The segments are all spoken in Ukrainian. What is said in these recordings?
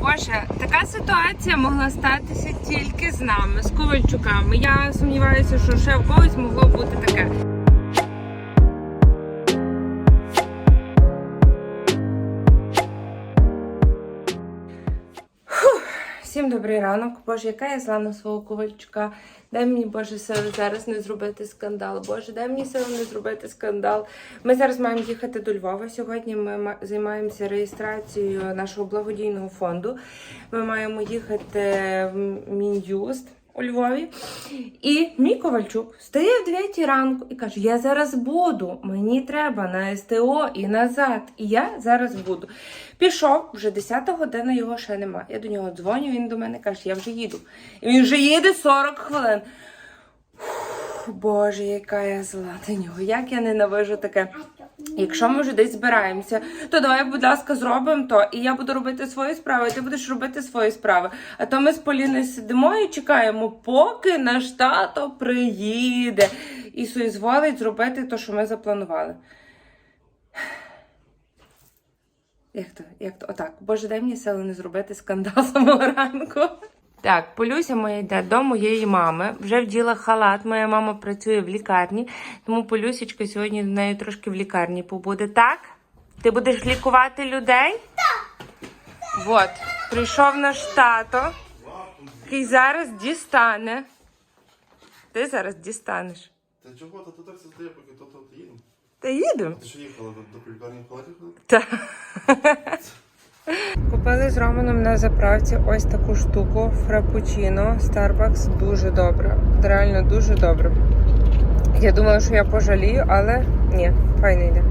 Боже, така ситуація могла статися тільки з нами, з Ковальчуками. Я сумніваюся, що ще в когось могло бути таке. Добрий ранок. Боже, яка я зла на свого ковальчука. Дай мені, Боже, сили зараз не зробити скандал. Боже, дай мені сили не зробити скандал. Ми зараз маємо їхати до Львова. Сьогодні ми займаємося реєстрацією нашого благодійного фонду. Ми маємо їхати в Мін'юст. У Львові. І мій Ковальчук стає в 9 ранку і каже: Я зараз буду, мені треба на СТО і назад. І я зараз буду. Пішов, вже 10 година його ще нема. Я до нього дзвоню, він до мене каже, я вже їду. І він вже їде 40 хвилин. Фух, Боже, яка я зла до нього. Як я ненавижу таке. Якщо ми вже десь збираємося, то давай, будь ласка, зробимо то. І я буду робити свої справи, і ти будеш робити свої справи. А то ми з Поліною сидимо і чекаємо, поки наш тато приїде і соізволить зробити те, що ми запланували. Як то? Як то? Отак. Боже, дай мені сили не зробити скандал самого ранку. Так, Полюся моя йде до моєї мами. Вже вділа халат. Моя мама працює в лікарні, тому Полюсечка сьогодні з нею трошки в лікарні побуде. Так? Ти будеш лікувати людей? Так. От, прийшов наш тато, який зараз дістане. Ти зараз дістанеш. Та чого? Та ти так создає, поки то їдемо. Та їдемо. Ти що їхала до, до лікарні в халаті? Так. З Романом на заправці ось таку штуку фрапучино Starbucks. Дуже добре. Реально дуже добре. Я думала, що я пожалію, але ні, файно йде.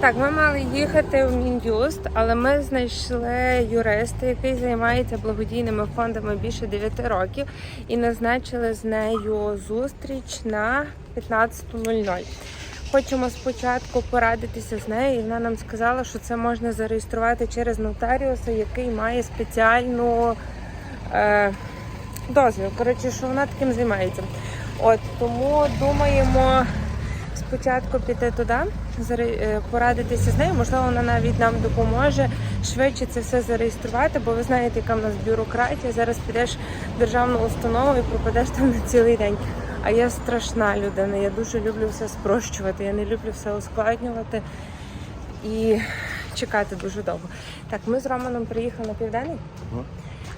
Так, ми мали їхати в Мін'юст, але ми знайшли юриста, який займається благодійними фондами більше 9 років, і назначили з нею зустріч на 15.00. Хочемо спочатку порадитися з нею, і вона нам сказала, що це можна зареєструвати через нотаріуса, який має спеціальну е, дозвіл. Коротше, що вона таким займається. От тому думаємо спочатку піти туди, е, порадитися з нею. Можливо, вона навіть нам допоможе швидше це все зареєструвати, бо ви знаєте, яка в нас бюрократія. Зараз підеш в державну установу і пропадеш там на цілий день. А я страшна людина. Я дуже люблю все спрощувати. Я не люблю все ускладнювати і чекати дуже довго. Так, ми з Романом приїхали на південний. Ага.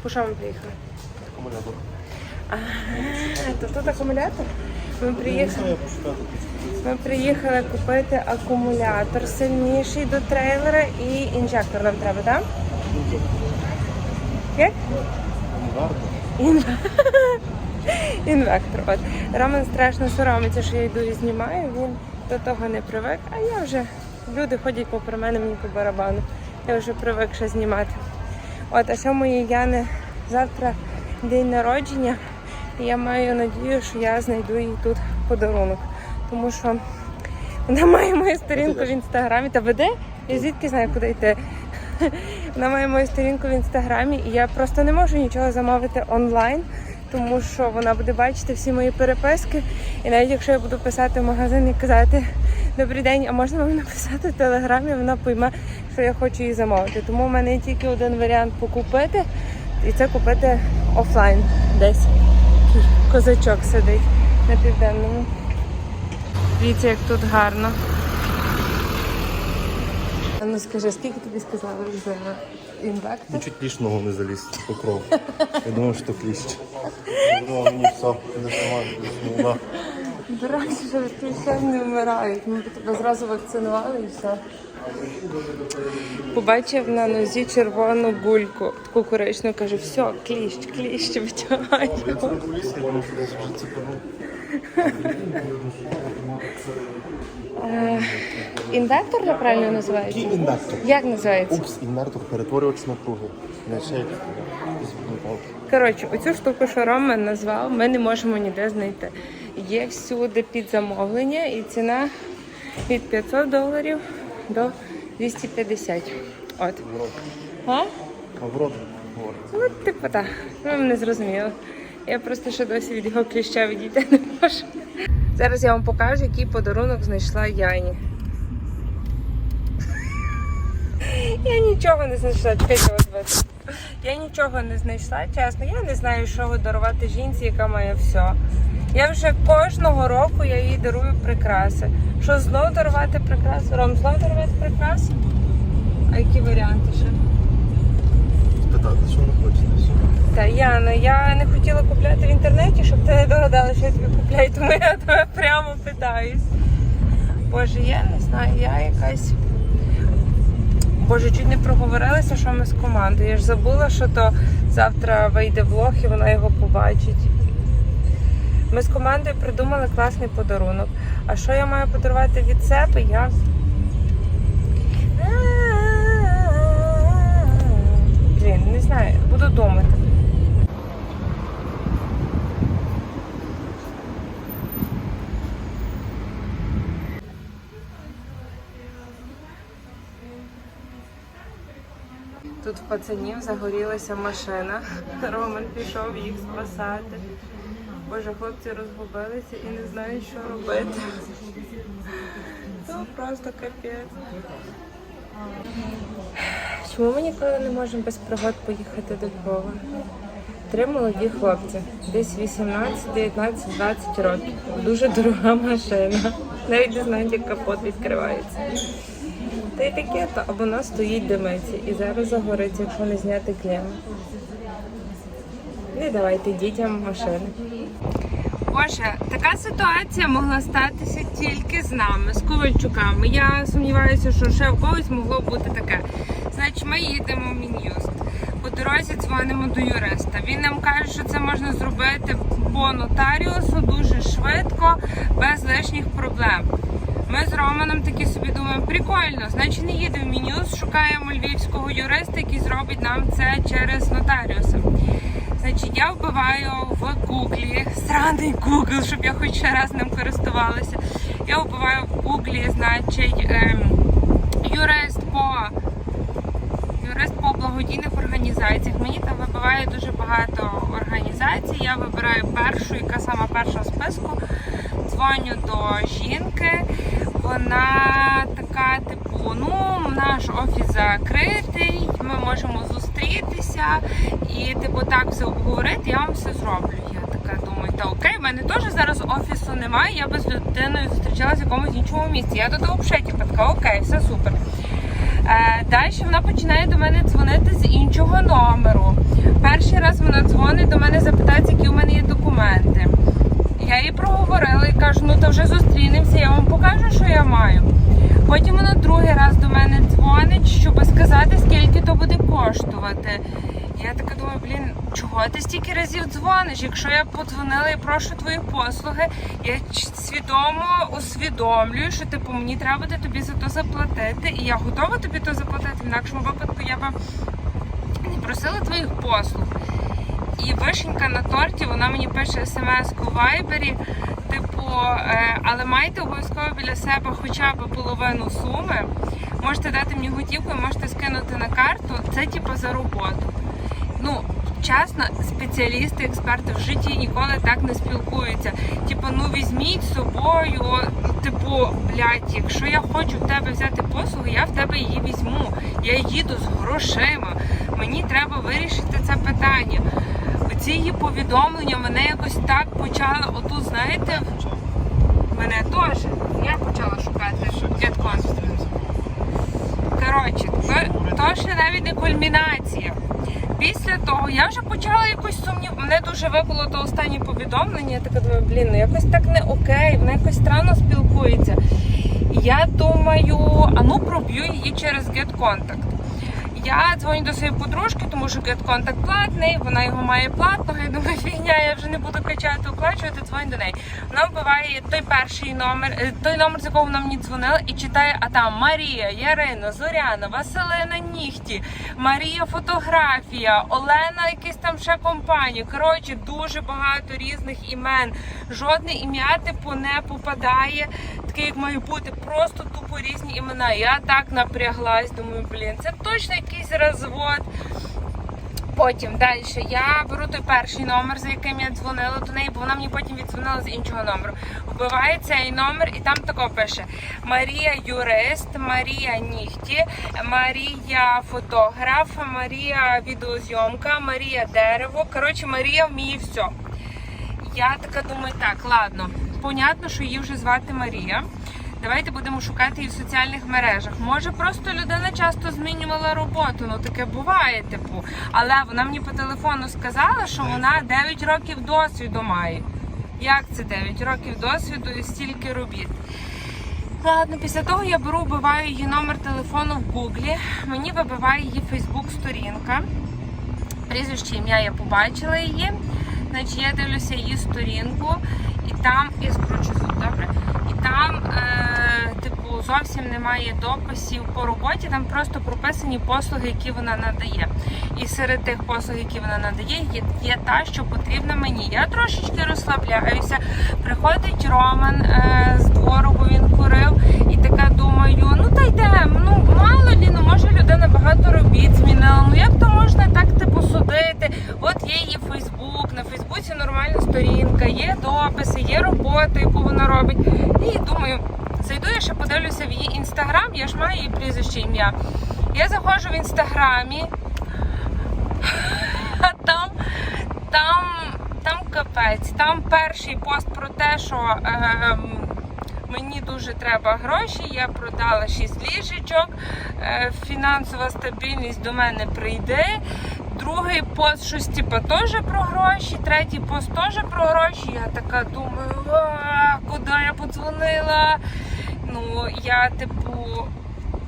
По що ми приїхали? Акумулятор. А, то тут акумулятор. Ми приїхали. Ми приїхали купити акумулятор сильніший до трейлера і інжектор нам треба, так? Як? Ін- Інвектор. От. Роман страшно соромиться, що я йду і знімаю. Він до того не привик, а я вже люди ходять попри мене мені по барабану. Я вже привикша знімати. От, а сьомої Яни завтра день народження, і я маю надію, що я знайду їй тут подарунок. Тому що вона має мою сторінку в інстаграмі та веде. Я звідки знаю, куди йти. Вона має мою сторінку в інстаграмі, і я просто не можу нічого замовити онлайн, тому що вона буде бачити всі мої переписки. І навіть якщо я буду писати в магазин і казати Добрий день, а можна вам написати в телеграмі, вона пойме, що я хочу її замовити. Тому в мене є тільки один варіант покупити, і це купити офлайн десь. Козачок сидить на південному. Дивіться, як тут гарно. А ну скажи, скільки тобі сказали за інвектор? Чуть кліщ ногу не заліз по кров. Я думав, що кліщ. Я думав, мені все, не сама. Дурак, що відключай не вмирають. Ми б тебе зразу вакцинували і все. Побачив на нозі червону бульку, таку коричневу, каже, все, кліщ, кліщ, витягай. Лісі, я правильно називається? Який інвертор? Як називається? Упс, інвертор перетворювач напруги. Не ще якісь металки. Коротше, оцю штуку, що Роман назвав, ми не можемо ніде знайти. Є всюди під замовлення і ціна від 500 доларів до 250. От. В. А? А в рот говорить. Ну, типу, так. Ви мене зрозуміли. Я просто ще досі від його кліща відійти не можу. Зараз я вам покажу, який подарунок знайшла Яні. Я нічого не знайшла, чекайте вас. Я нічого не знайшла, чесно. Я не знаю, що дарувати жінці, яка має все. Я вже кожного року я їй дарую прикраси. Що знов дарувати прикраси? Ром, знов дарувати прикраси? А які варіанти ще? Спитати, що ви хочете? Та Яна, я не хотіла купляти в інтернеті, щоб ти не догадала, що я тобі купляю, тому я тебе прямо питаюсь. Боже, я не знаю, я якась. Боже, чуть не проговорилася, що ми з командою. Я ж забула, що то завтра вийде влог і вона його побачить. Ми з командою придумали класний подарунок. А що я маю подарувати від себе? Я. Блін, не знаю, буду думати. Пацанів загорілася машина. Роман пішов їх спасати. Боже, хлопці розгубилися і не знають, що робити. Це просто капець. Чому ми ніколи не можемо без пригод поїхати до Львова? Три молоді хлопці, десь 18, 19, 20 років. Дуже дорога машина. Навіть не знають, як капот відкривається. Та й таке, то а вона стоїть димиться і зараз загориться, якщо не зняти клему. Не давайте дітям машини. Боже, така ситуація могла статися тільки з нами, з Ковальчуками. Я сумніваюся, що ще в когось могло бути таке. Значить, ми їдемо в Мін'юст. По дорозі дзвонимо до юриста. Він нам каже, що це можна зробити по нотаріусу дуже швидко, без лишніх проблем. Ми з Романом такі собі думаємо, прикольно, значить не їдемо в Мін'юст, шукаємо львівського юриста, який зробить нам це через нотаріуса. Значить, я вбиваю в гуглі, сраний Google, щоб я хоч ще раз ним користувалася. Я вбиваю в гуглі, значить, ем, юрист по юрист по благодійних організаціях. Мені там вибиває дуже багато організацій. Я вибираю першу, яка сама перша в списку. Дзвоню до жінки. Вона така, типу, ну, наш офіс закритий, ми можемо зустрітися і, типу, так все обговорити, я вам все зроблю. Я така думаю, та окей, в мене теж зараз офісу немає, я би з людиною зустрічалася в якомусь іншому місці. Я того взагалі, типу, така, окей, все супер. Е, Далі вона починає до мене дзвонити з іншого номеру. Перший раз вона дзвонить до мене, запитається, які у мене є документи. Я їй проговорила і кажу, ну то вже зустрінемося, я вам покажу, що я маю. Потім вона другий раз до мене дзвонить, щоб сказати, скільки то буде коштувати. Я така думаю, блін, чого ти стільки разів дзвониш? Якщо я подзвонила і прошу твої послуги, я свідомо усвідомлюю, що типу мені треба буде тобі за то заплатити, і я готова тобі то заплатити. В інакшому випадку я би не просила твоїх послуг. І вишенька на торті, вона мені пише смс у вайбері, типу, е, але майте обов'язково біля себе хоча б половину суми. Можете дати мені готівку можете скинути на карту. Це типу за роботу. Ну, чесно, спеціалісти, експерти в житті ніколи так не спілкуються. Типу, ну візьміть з собою, типу, блядь, якщо я хочу в тебе взяти послугу, я в тебе її візьму. Я їду з грошима. Мені треба вирішити це питання. Оці її повідомлення мене якось так почали, отут, знаєте, мене теж. Я почала шукати GetContent. Коротше, то, ще навіть не кульмінація. Після того я вже почала якось сумнів. Мене дуже вибило то останнє повідомлення. Я така думаю, блін, ну якось так не окей, вона якось странно спілкується. Я думаю, а ну проб'ю її через GetContact. Я дзвоню до своєї подружки, тому що GetContact платний, вона його має платного. Я думаю, фігня, я вже не буду качати, оплачувати, дзвоню до неї. Вона вбиває той перший номер, е, той номер, з якого вона мені дзвонила, і читає, а там Марія, Ярина, Зоряна, Василина Нігті, Марія фотографія, Олена, якийсь там ще компанія. Коротше, дуже багато різних імен. Жодне ім'я типу не попадає, таке, як має бути, просто тупо різні імена. Я так напряглась, думаю, блін, це точно якийсь розвод. Потім далі я беру той перший номер, за яким я дзвонила до неї, бо вона мені потім віддзвонила з іншого номеру. Вбиває цей номер і там тако пише: Марія юрист, Марія нігті, Марія фотограф, Марія відеозйомка, Марія дерево. Коротше, Марія вміє все. Я така думаю, так, ладно. Понятно, що її вже звати Марія. Давайте будемо шукати її в соціальних мережах. Може, просто людина часто змінювала роботу, ну таке буває, типу. Але вона мені по телефону сказала, що вона 9 років досвіду має. Як це 9 років досвіду і стільки робіт? Ладно, після того я беру, вбиваю її номер телефону в Гуглі. Мені вибиває її Фейсбук-сторінка. Прізвище ім'я я побачила її. Значить, я дивлюся її сторінку, і там я скручу звук, добре. І там, е, типу, зовсім немає дописів по роботі, там просто прописані послуги, які вона надає. І серед тих послуг, які вона надає, є, є та, що потрібна мені. Я трошечки розслабляюся. Приходить Роман е, з двору, бо він курив, і така думаю, ну та йдемо, ну мало лі, ну може людина багато робіт змінила. Ну як то можна так типу судити? От є її Фейсбук, на Фейсбуці нормальна сторінка, є дописи, є робота, яку вона робить. І думаю, зайду я ще подивлюся в її інстаграм, я ж маю її прізвище ім'я. Я заходжу в інстаграмі, а там, там, там капець, там перший пост про те, що. ем, Мені дуже треба гроші, я продала 6 ліжечок, е, фінансова стабільність до мене прийде. Другий пост щось типу, теж про гроші, третій пост теж про гроші. Я така думаю, куди я подзвонила? Ну, я, типу,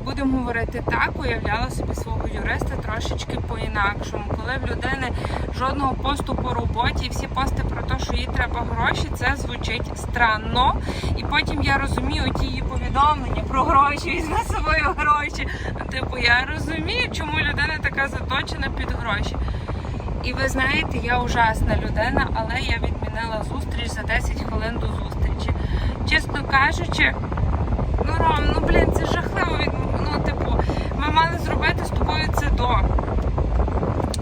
будемо говорити так, уявляла собі свого юриста трошечки по-інакшому. Коли в людини жодного посту по роботі, і всі пости про те, що їй треба гроші, це звучить странно. І потім я розумію ті її повідомлення про гроші, візьме з собою гроші. Ну, Типу, я розумію, чому людина така заточена під гроші. І ви знаєте, я ужасна людина, але я відмінила зустріч за 10 хвилин до зустрічі. Чесно кажучи, ну ну блін, це жахливо ну, типу, ми мали зробити з тобою це до.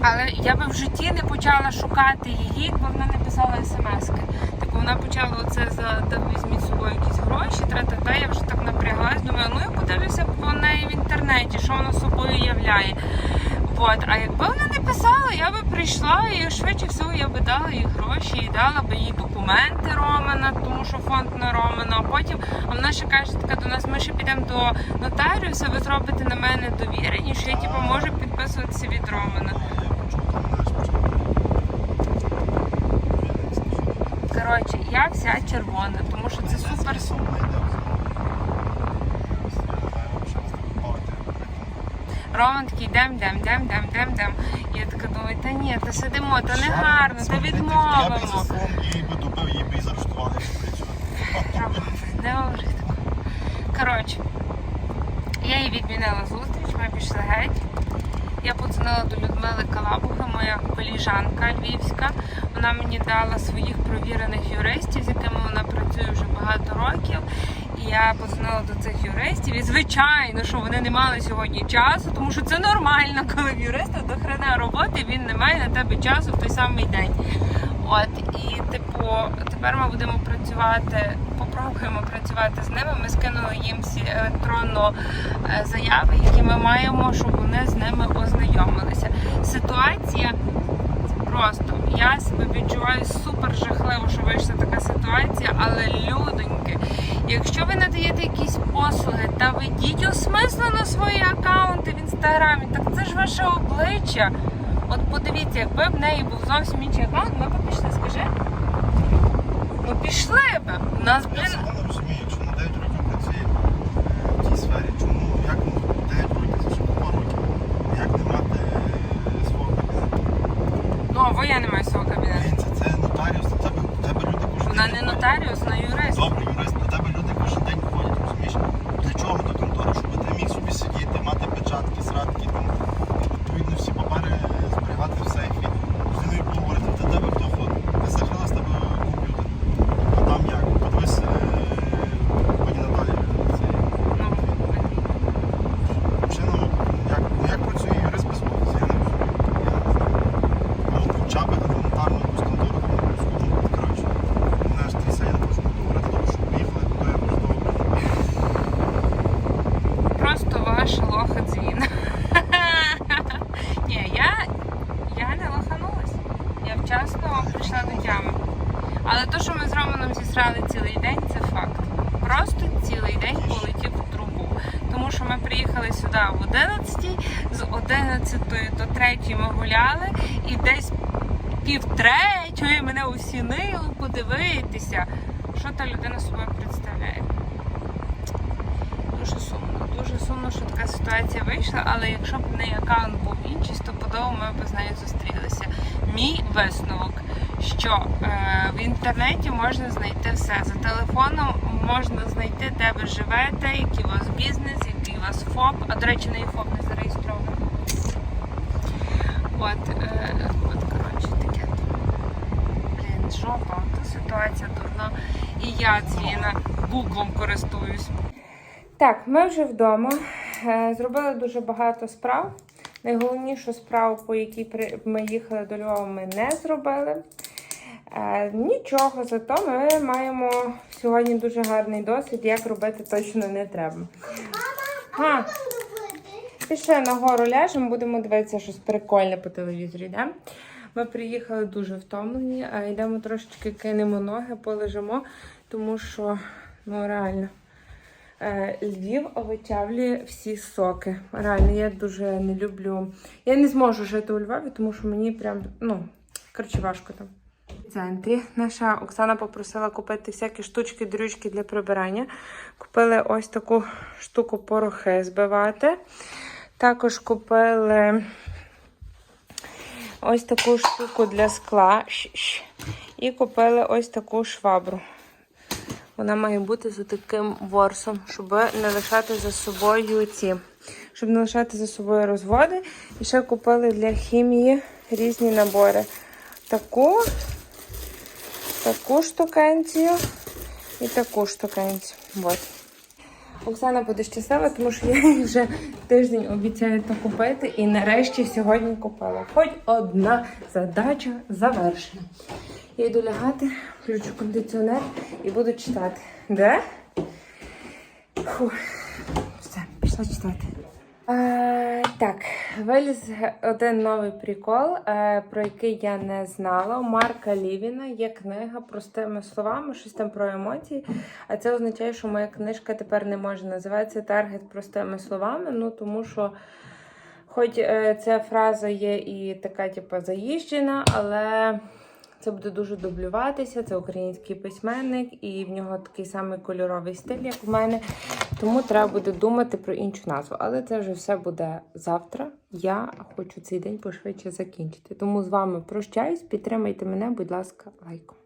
Але я би в житті не почала шукати її, бо вона не писала смски. Типу вона почала оце за так візьміть з собою якісь гроші, тра-та-та, я вже так напряглась, думаю, ну я подивлюся по неї в інтернеті, що вона собою являє. От, а якби вона не писала, я би прийшла і швидше всього я би дала їй гроші і дала би їй документи Романа, тому що фонд на Романа. А потім а вона ще каже така до нас, ми ще підемо до нотаріуса, ви зробите на мене довірені, що я типу, можу підписуватися від Романа. Коротше, я вся червона, тому що це супер. Роман такий дем, дем, дем, дем, дем, дем. І я така думаю, та ні, та сидимо, та не гарно, та Я би відмовимо. фон її би добив, її би і заарештували. Роман, не говори такого. Коротше, я їй відмінила зустріч, ми пішли геть. Я подзвонила до Людмили Калабуха, моя коліжанка львівська. Вона мені дала своїх провірених юристів, з якими вона працює вже багато років. І я подзвонила до цих юристів. І звичайно, що вони не мали сьогодні часу, тому що це нормально, коли в юриста до хрена роботи він не має на тебе часу в той самий день. От і типу, тепер ми будемо працювати, попробуємо працювати з ними. Ми скинули їм всі електронно е, заяви, які ми маємо, щоб вони з ними ознайомилися. Ситуація просто я себе відчуваю супер жахливо, що вийшла така ситуація, але людоньки, якщо ви надаєте якісь послуги та ведіть осмислено свої аккаунти в інстаграмі, так це ж ваше обличчя. От подивіться, якби в неї був зовсім інший аккаунт, ми б пішли, скажи. Ну пішли б. У нас, блін, сама не розумію, якщо на 9 років працює е, в тій сфері, чому, як ну, 9 років, це ще купа років, як не мати е, свого кабінету? ну або я не маю свого кабінету. Блін, це, це нотаріус, на тебе, на тебе люди кожен Вона день не ходять. нотаріус, вона юрист. Добре, юрист, на тебе люди кожен день ходять, розумієш? Для чого до контори? Щоб ти міг собі сидіти, мати печатки, срадки, там, відповідно всі папери зберігати в сейфі. З людиною поговорити, до тебе хто ходить? Ти закрила з тебе комп'ютер. А там як? Подивись, е, пані Наталі, це, Ну, Рома прийшла до тями. Але то, що ми з Романом зісрали цілий день, це факт. Просто цілий день полетів в трубу. Тому що ми приїхали сюди в 11, з 11 до 3 ми гуляли, і десь пів третьої мене усінило подивитися, що та людина собою представляє. Дуже сумно, дуже сумно, що така ситуація вийшла, але якщо б не аккаунт був інший, стопудово ми б з нею зустрілися. Мій висновок, що е, в інтернеті можна знайти все. За телефоном можна знайти, де ви живете, який у вас бізнес, який у вас ФОП. А до речі, не ФОП не. От, е, от коротше, таке. Блін, жопа, то ситуація дурна. І я цією гуглом користуюсь. Так, ми вже вдома. Е, Зробили дуже багато справ. Найголовнішу справу, по якій ми їхали до Львова, ми не зробили. Е, Нічого, зато ми маємо сьогодні дуже гарний досвід, як робити точно не треба. А, пішли нагору ляжемо, будемо дивитися щось прикольне по телевізорі. Да? Ми приїхали дуже втомлені, а йдемо трошечки кинемо ноги, полежимо, тому що ну реально. Е, Львів витягує всі соки. Реально, я дуже не люблю. Я не зможу жити у Львові, тому що мені прям, ну, коротше, важко там. В центрі наша Оксана попросила купити всякі штучки, дрючки для прибирання. Купили ось таку штуку порохи збивати. Також купили ось таку штуку для скла. І купили ось таку швабру. Вона має бути за таким ворсом, щоб не лишати за собою ці, щоб не лишати за собою розводи. І ще купили для хімії різні набори. Таку, таку штукенцію і таку штукенцію. Вот. Оксана буде щаслива, тому що я їй вже тиждень обіцяю то купити. І нарешті сьогодні купила. Хоч одна задача завершена. Я йду лягати, включу кондиціонер і буду читати. Де? Фу. Все, пішла читати. Е, так, виліз один новий прикол, е, про який я не знала. Марка Лівіна є книга простими словами, щось там про емоції. А це означає, що моя книжка тепер не може називатися Таргет простими словами. Ну тому що, хоч е, ця фраза є і така, типу, заїжджена, але. Це буде дуже дублюватися. Це український письменник, і в нього такий самий кольоровий стиль, як в мене. Тому треба буде думати про іншу назву. Але це вже все буде завтра. Я хочу цей день пошвидше закінчити. Тому з вами прощаюсь. Підтримайте мене, будь ласка, лайком.